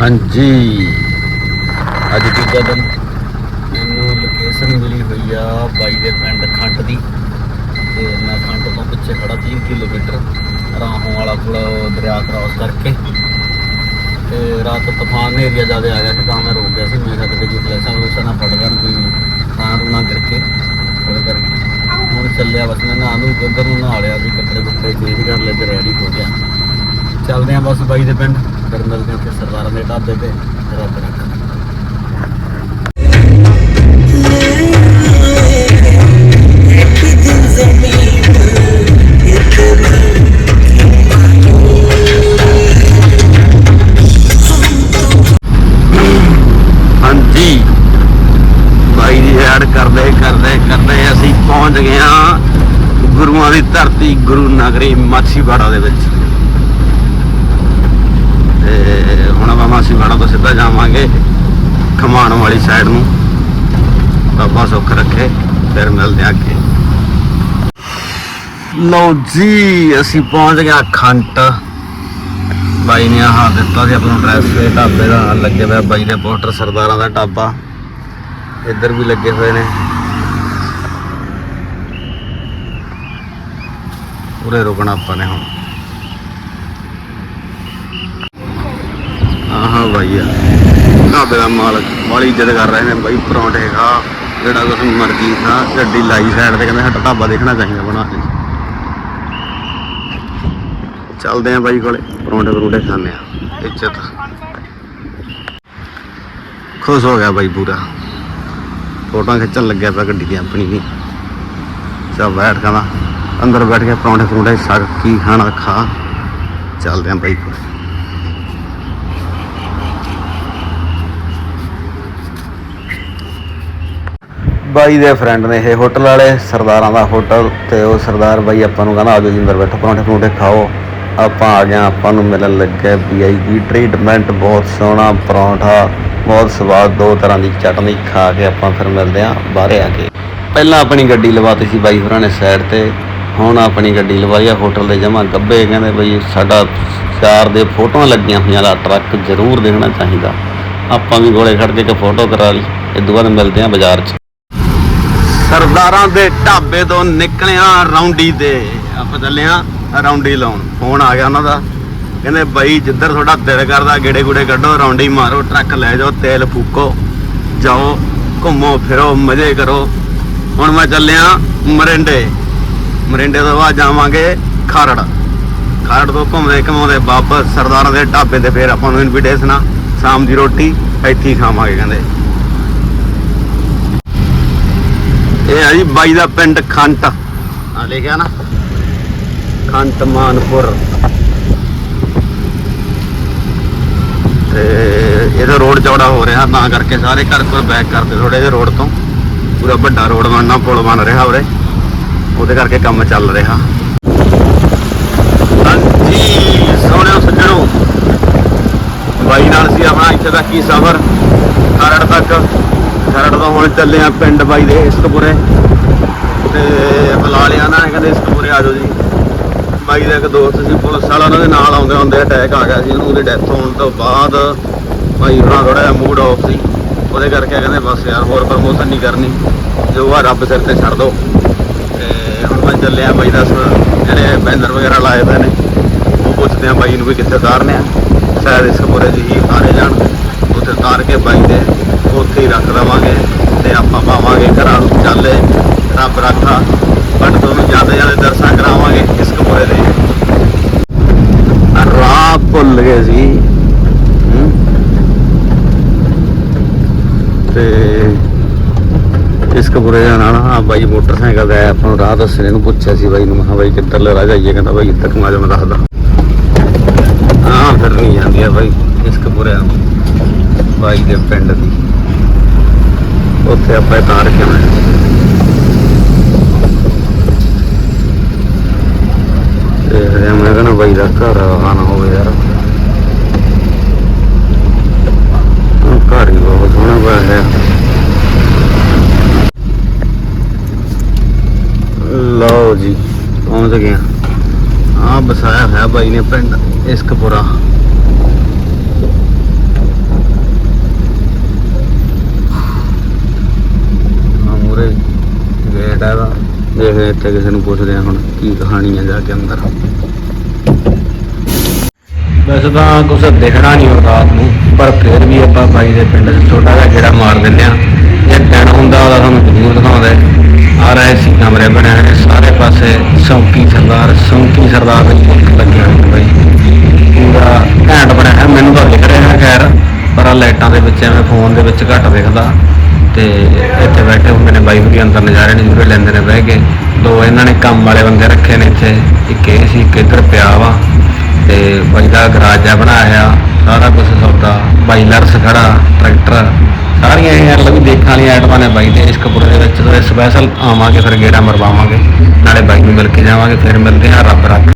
ਹਾਂਜੀ। ਅੱਜ ਦੂਜਾ ਦਿਨ ਮੈਨੂੰ ਲੋਕੇਸ਼ਨ ਮਿਲੀ ਹੋਈ ਆ ਬਾਈ ਦੇ ਪਿੰਡ ਖੰਡ ਦੀ। ਤੇ ਮੈਂ ਖੰਡ ਤੋਂ ਪਿੱਛੇ ਖੜਾ 3 ਕਿਲੋਮੀਟਰ ਰਾਹੋਂ ਵਾਲਾ ਕੋਲ ਦਰਿਆ ਕ੍ਰਾਸ ਕਰਕੇ। ਤੇ ਰਾਤ ਤੂਫਾਨ ਏਰੀਆ ਜ਼ਿਆਦਾ ਆ ਗਿਆ ਸੀ ਤਾਂ ਮੈਂ ਰੁਕ ਗਿਆ ਸੀ। ਮੈਂ ਕਿਹਾ ਕਿਤੇ ਕੋਈ ਪਲੇਸਾਂ ਫਲੂਸ਼ਾਂ ਨਾ ਫੜ ਜਾਣ ਕੋਈ ਤਾਂ ਰੂਣਾ ਕਰਕੇ ਉਹਦੇ ਕਰਕੇ ਹੁਣ ਚੱਲਿਆ ਬਸ ਮੈਂ ਨਹਾ ਨੂੰ ਉਧਰ ਨੂੰ ਨਹਾ ਲਿਆ ਸੀ ਕੱਪੜੇ ਕੁੱਪੜੇ ਚੇਂਜ ਕਰ ਲਏ ਤੇ ਰੈਡੀ ਹੋ ਗਿਆ। ਚੱਲਦੇ ਆਂ ਬਸ ਬਾਈ ਦੇ ਪਿੰਡ। ਫਿਰ ਮਿਲਦੇ ਆਂ ਉੱਥੇ ਸਰਦਾਰਾਂ ਦੇ ਢਾਬੇ ਤੇ ਰੱਬ ਰੱਖਾ। ਹਾਂਜੀ। ਬਾਈ ਦੀ ਯਾਰ ਕਰਦੇ ਕਰਦੇ ਕਰਦੇ ਅਸੀਂ ਪਹੁੰਚ ਗਏ ਹਾਂ ਗੁਰੂਆਂ ਦੀ ਧਰਤੀ ਗੁਰੂ ਨਗਰੀ ਮਾਛੀਵਾੜਾ ਦੇ ਵਿੱਚ। ਤੇ ਹੁਣ ਆਪਾਂ ਮਾਛੀਵਾੜਾ ਤੋਂ ਸਿੱਧਾ ਜਾਵਾਂਗੇ ਖਮਾਣ ਵਾਲੀ ਸਾਈਡ ਨੂੰ। ਬਾਬਾ ਸੁੱਖ ਰੱਖੇ, ਫਿਰ ਮਿਲਦੇ ਆਂ ਅੱਗੇ। ਲਓ ਜੀ, ਅਸੀਂ ਪਹੁੰਚ ਗਏ ਖੰਟ। ਬਾਈ ਨੇ ਆਹ ਦਿੱਤਾ ਸੀ ਆਪਣਾ ਡਰੈਸ ਤੇ ਢਾਬੇ ਦਾ ਲੱਗੇ ਹੋਇਆ ਬਾਈ ਦੇ ਪੋਸਟਰ ਸਰਦਾਰਾਂ ਦਾ ਢਾਬਾ। ਇੱਧਰ ਵੀ ਲੱਗੇ ਹੋਏ ਨੇ। ਉਰੇ ਰੁਕਣਾ ਆਪਾਂ ਨੇ ਹੁਣ। ਆਹਾਂ ਬਾਈ ਆ। ਢਾਬੇ ਦਾ ਮਾਲਕ ਬਾਲੀ ਇੱਜ਼ਤ ਕਰ ਰਹੇ ਨੇ ਬਾਈ ਪਰੌਂਠੇ ਖਾ ਜਿਹੜਾ ਕੁਛ ਮਰਜ਼ੀ ਖਾ, ਗੱਡੀ ਲਾਈ ਸਾਈਡ ਤੇ ਕਹਿੰਦੇ ਸਾਡਾ ਢਾਬਾ ਦੇਖਣਾ ਚਾਹੀਦਾ ਬਣਾ ਕੇ। ਚੱਲਦੇ ਆਂ ਬਾਈ ਕੋਲੇ, ਪਰੌਂਠੇ ਪਰੌਂਠੇ ਖਾਣੇ ਆ ਇੱਜ਼ਤ। ਖੁਸ਼ ਹੋ ਗਿਆ ਬਾਈ ਪੂਰਾ। ਫੋਟੋਆਂ ਖਿੱਚਣ ਲੱਗਿਆ ਪਿਆ ਗੱਡੀ ਦੀ ਆਪਣੀ ਵੀ। ਚੱਲ ਬੈਠ ਕਹਿੰਦਾ, ਅੰਦਰ ਬੈਠ ਕੇ ਪਰੌਂਠੇ ਪਰੌਂਠੇ ਸੜ ਕੀ ਖਾਣਾ ਖਾ। ਚੱਲਦੇ ਆਂ ਬਾਈ ਕੋਲ। ਬਾਈ ਦੇ ਫਰੈਂਡ ਨੇ ਇਹ ਹੋਟਲ ਵਾਲੇ, ਸਰਦਾਰਾਂ ਦਾ ਹੋਟਲ ਤੇ ਉਹ ਸਰਦਾਰ ਬਾਈ ਆਪਾਂ ਨੂੰ ਕਹਿੰਦਾ ਆਜੋ ਜਿੰਦਰ ਬੈਠੋ, ਪਰੌਂਠੇ ਪਰੌਂਠੇ ਖਾਓ। ਆਪਾਂ ਆ ਗਏ ਆਪਾਂ ਨੂੰ ਮਿਲਣ ਲੱਗੇ ਵੀਆਈਪੀ ਟ੍ਰੀਟਮੈਂਟ ਬਹੁਤ ਸੋਹਣਾ, ਪਰੌਂਠਾ ਬਹੁਤ ਸਵਾਦ, ਦੋ ਤਰ੍ਹਾਂ ਦੀ ਚਟਨੀ ਖਾ ਕੇ ਆਪਾਂ ਫਿਰ ਮਿਲਦੇ ਆਂ ਬਾਹਰ ਆ ਕੇ। ਪਹਿਲਾਂ ਆਪਣੀ ਗੱਡੀ ਲਵਾਤੀ ਸੀ ਬਾਈ ਹੋਰਾਂ ਨੇ ਸਾਈਡ ਤੇ, ਹੁਣ ਆਪਣੀ ਗੱਡੀ ਲਵਾਈ ਆ ਹੋਟਲ ਦੇ ਜਮਾ ਗੱਬੇ, ਕਹਿੰਦੇ ਬਈ ਸਾਡਾ ਚਾਰ ਦੇ ਫੋਟੋਆਂ ਲੱਗੀਆਂ ਹੋਈਆਂ ਦਾ ਟਰੱਕ ਜ਼ਰੂਰ ਦੇਖਣਾ ਚਾਹੀਦਾ। ਆਪਾਂ ਵੀ ਗੋਲੇ ਖੜ ਕੇ ਇੱਕ ਫੋਟੋ ਕਰਾ ਲਈ ਇਹ ਤੋਂ ਮਿਲਦੇ ਆਂ ਬਾਜ਼ਾਰ 'ਚ। ਸਰਦਾਰਾਂ ਦੇ ਢਾਬੇ ਤੋਂ ਨਿਕਲਿਆ ਰੌਂਡੀ ਤੇ ਆਪਾਂ ਚੱਲੇ ਆ ਰੌਂਡੀ ਲਾਉਣ। ਫੋਨ ਆ ਗਿਆ ਉਹਨਾਂ ਦਾ। ਕਹਿੰਦੇ, ਬਾਈ, ਜਿੱਧਰ ਤੁਹਾਡਾ ਦਿਲ ਕਰਦਾ ਗੇੜੇ ਗੁੜੇ ਕੱਢੋ, ਰੌਂਡੀ ਮਾਰੋ, ਟਰੱਕ ਲੈ ਜਾਓ, ਤੇਲ ਫੂਕੋ, ਜਾਓ, ਘੁੰਮੋ, ਫਿਰੋ, ਮਜ਼ੇ ਕਰੋ। ਹੁਣ ਮੈਂ ਚੱਲਿਆ ਮਰਿੰਡੇ। ਮਰਿੰਡੇ ਤੋਂ ਬਾਅਦ ਜਾਵਾਂਗੇ ਖਰੜ। ਖਰੜ ਤੋਂ ਘੁੰਮਦੇ ਘੁੰਮਾਉਂਦੇ ਵਾਪਸ ਸਰਦਾਰਾਂ ਦੇ ਢਾਬੇ ਤੇ ਫੇਰ ਆਪਾਂ ਨੂੰ ਇਨਵੀਟੇਸ਼ਨ ਆ। ਸ਼ਾਮ ਦੀ ਰੋਟੀ, ਇੱਥੇ ਹੀ ਖਾਵਾਂਗੇ, ਕਹਿੰਦੇ। ਇਹ ਆ ਜੀ ਬਾਈ ਦਾ ਪਿੰਡ ਖੰਟ। ਆ ਲਿਖਿਆ ਨਾ। ਖੰਟ ਮਾਨਪੁਰ। ਤੇ ਇਹਦਾ ਰੋਡ ਚੌੜਾ ਹੋ ਰਿਹਾ, ਤਾਂ ਕਰਕੇ ਸਾਰੇ ਘਰ ਕੋਲ ਬੈਕ ਕਰਦੇ ਥੋੜੇ ਜਿਹੇ ਰੋਡ ਤੋਂ। ਪੂਰਾ ਵੱਡਾ ਰੋਡ ਬਣਨਾ ਪੁਲ ਬਣ ਰਿਹਾ ਉਰੇ। ਉਹਦੇ ਕਰਕੇ ਕੰਮ ਚੱਲ ਰਿਹਾ। ਹਾਂਜੀ, ਸੋਹਣਿਓ ਸੱਜਣੋ। ਬਾਈ ਨਾਲ ਸੀ ਆਪਣਾ ਇੱਥੇ ਦਾ ਕੀ ਸਫ਼ਰ। ਖਰੜ ਤੱਕ। ਖਰੜ ਤੋਂ ਹੁਣ ਚੱਲੇ ਆ ਪਿੰਡ ਬਾਈ ਦੇ ਇਸਤਪੁਰੇ। ਤੇ ਬੁਲਾ ਲਿਆ ਨਾ ਕਹਿੰਦੇ ਇਸਤਪੁਰੇ, ਆ ਜਾਓ ਜੀ। ਬਾਈ ਦਾ ਇੱਕ ਦੋਸਤ ਸੀ, ਪੁਲਿਸ ਵਾਲਾ, ਉਹਨਾਂ ਦੇ ਨਾਲ ਆਉਂਦੇ ਆਉਂਦੇ ਅਟੈਕ ਆ ਗਿਆ ਸੀ, ਉਹਨੂੰ ਉਹਦੀ ਡੈਥ ਹੋਣ ਤੋਂ ਬਾਅਦ ਭਾਈ ਉਹਨਾਂ ਥੋੜਾ ਜਿਹਾ ਮੂਡ ਆਫ ਸੀ। ਉਹਦੇ ਕਰਕੇ ਕਹਿੰਦੇ ਬਸ ਯਾਰ, ਹੋਰ ਪ੍ਰਮੋਸ਼ਨ ਨਹੀਂ ਕਰਨੀ। ਜੋ ਆ, ਰੱਬ ਸਿਰ ਤੇ ਛੱਡ ਦੋ। ਤੇ ਹੁਣ ਮੈਂ ਚੱਲਿਆ ਬਾਈ ਦਾ ਜਿਹੜੇ ਬੈਨਰ ਵਗੈਰਾ ਲਾਏ ਪਏ ਨੇ, ਉਹ ਪੁੱਛਦੇ ਆ ਬਾਈ ਨੂੰ ਵੀ ਕਿੱਥੇ ਉਤਾਰਨੇ ਆ। ਸ਼ਾਇਦ ਇਸ ਕਪੂਰੇ ਜੀ ਹੀ ਉਤਾਰੇ ਜਾਣ। ਉੱਥੇ ਉਤਾਰ ਕੇ ਬਾਈ ਦੇ ਉੱਥੇ ਹੀ ਰੱਖ ਦਵਾਂਗੇ ਤੇ ਆਪਾਂ ਪਾਵਾਂਗੇ ਘਰਾਂ ਨੂੰ ਚੱਲੇ। ਰੱਬ ਰੱਖਾ ਬਟ ਤੁਹਾਨੂੰ ਜ਼ਿਆਦਾ ਜ਼ਿਆਦਾ ਦਰਸ਼ਨ ਕਰਾਵਾਂਗੇ ਇਸ ਕਪੂਰੇ ਦੇ ਰਾਹ ਭੁੱਲ ਗਏ ਸੀ। ਤੇ ਇਸ ਕਪੂਰੇ ਦਾ ਨਾਲ ਆ ਬਾਈ ਮੋਟਰਸਾਈਕਲ ਦਾ ਆਪਾਂ ਨੂੰ ਰਾਹ ਦੱਸਣੇ ਨੂੰ ਪੁੱਛਿਆ ਸੀ ਬਾਈ ਨੂੰ, ਮੈਂ ਕਿਹਾ ਬਾਈ ਕਿੱਧਰਲੇ ਰਾਹ ਜਾਈਏ, ਕਹਿੰਦਾ ਬਾਈ ਇੱਥੇ ਘੁਮਾ ਜਾ ਮੈਂ ਦੱਸਦਾ। ਹਾਂ ਫਿਰ ਨਹੀਂ ਜਾਂਦੀ ਆ ਬਾਈ ਇਸ ਕਪੂਰੇ ਬਾਈ ਦੇ ਪਿੰਡ ਦੀ। ਉੱਥੇ ਆਪਾਂ ਤਾਰ ਕੇ ਆਉਣਾ ਤੇ ਹਜੇ ਮੈਂ ਕਹਿੰਦਾ ਬਾਈ ਦਾ ਘਰ ਆ ਨਾ ਹੋਵੇ ਯਾਰ ਉਹ ਘਰ ਹੀ ਬਹੁਤ ਸੋਹਣਾ ਬਣਿਆ ਹੈ ਲਓ ਜੀ ਪਹੁੰਚ ਗਏ ਆ ਬਸਾਇਆ ਹੈ ਬਾਈ ਨੇ ਪਿੰਡ ਇਸਕਪੁਰਾ ਰੁਕੇ ਹੋਏ ਇੱਥੇ ਕਿਸੇ ਨੂੰ ਪੁੱਛਦੇ ਆ ਹੁਣ ਕੀ ਕਹਾਣੀ ਆ ਜਾ ਕੇ ਅੰਦਰ। ਵੈਸੇ ਤਾਂ ਕੁਝ ਦਿਖਣਾ ਨਹੀਂ ਉਹ ਰਾਤ ਨੂੰ, ਪਰ ਫਿਰ ਵੀ ਆਪਾਂ ਬਾਈ ਦੇ ਪਿੰਡ ਛੋਟਾ ਜਿਹਾ ਗੇੜਾ ਮਾਰ ਦਿੰਦੇ ਆ ਜੇ ਦਿਨ ਹੁੰਦਾ ਉਹਦਾ ਤੁਹਾਨੂੰ ਜ਼ਰੂਰ ਦਿਖਾਉਂਦੇ ਆ ਰਹੇ ਸੀ ਕਮਰੇ ਬਣੇ ਹੋਏ ਸਾਰੇ ਪਾਸੇ ਸੌਂਕੀ ਸਰਦਾਰ ਸੌਂਕੀ ਸਰਦਾਰ ਵਿੱਚ ਲੱਗਿਆ ਲੱਗੇ ਬਾਈ। ਪੂਰਾ ਘੈਂਟ ਬਣਿਆ ਹੈ ਮੈਨੂੰ ਤਾਂ ਦਿਖ ਰਿਹਾ ਹੈ ਖੈਰ, ਪਰ ਲਾਈਟਾਂ ਦੇ ਵਿੱਚ ਐਵੇਂ ਫੋਨ ਦੇ ਵਿੱਚ ਘੱਟ ਦਿਖਦਾ। ਤੇ ਇੱਥੇ ਬੈਠੇ ਹੁੰਦੇ ਨੇ ਬਾਈ ਵੀ ਅੰਦਰ ਨਜ਼ਾਰੇ ਨਜ਼ੂਰੇ ਲੈਂਦੇ ਨੇ ਬਹਿ ਕੇ। ਦੋ ਇਹਨਾਂ ਨੇ ਕੰਮ ਵਾਲੇ ਬੰਦੇ ਰੱਖੇ ਨੇ ਇੱਥੇ। ਇੱਕ ਇਹ ਸੀ, ਇੱਕ ਇੱਧਰ ਪਿਆ ਵਾ। ਤੇ ਬਾਈ ਦਾ ਗਰਾਜ ਆ ਬਣਾਇਆ ਸਾਰਾ ਕੁਝ ਸੌਦਾ। ਬਾਈ ਲਰਸ ਖੜਾ, ਟਰੈਕਟਰ। ਸਾਰੀਆਂ ਇਹ ਮਤਲਬ ਵੀ ਦੇਖਣ ਵਾਲੀਆਂ ਆਈਟਮਾਂ ਨੇ ਬਾਈ ਦੇ। ਇਸ ਕਪੂਰ ਦੇ ਵਿੱਚ ਸਪੈਸ਼ਲ ਆਵਾਂਗੇ, ਫਿਰ ਗੇੜਾ ਮਰਵਾਵਾਂਗੇ। ਨਾਲੇ ਬਾਈ ਨੂੰ ਮਿਲ ਕੇ ਜਾਵਾਂਗੇ, ਫਿਰ ਮਿਲਦੇ ਹਾਂ ਰੱਬ ਰੱਬ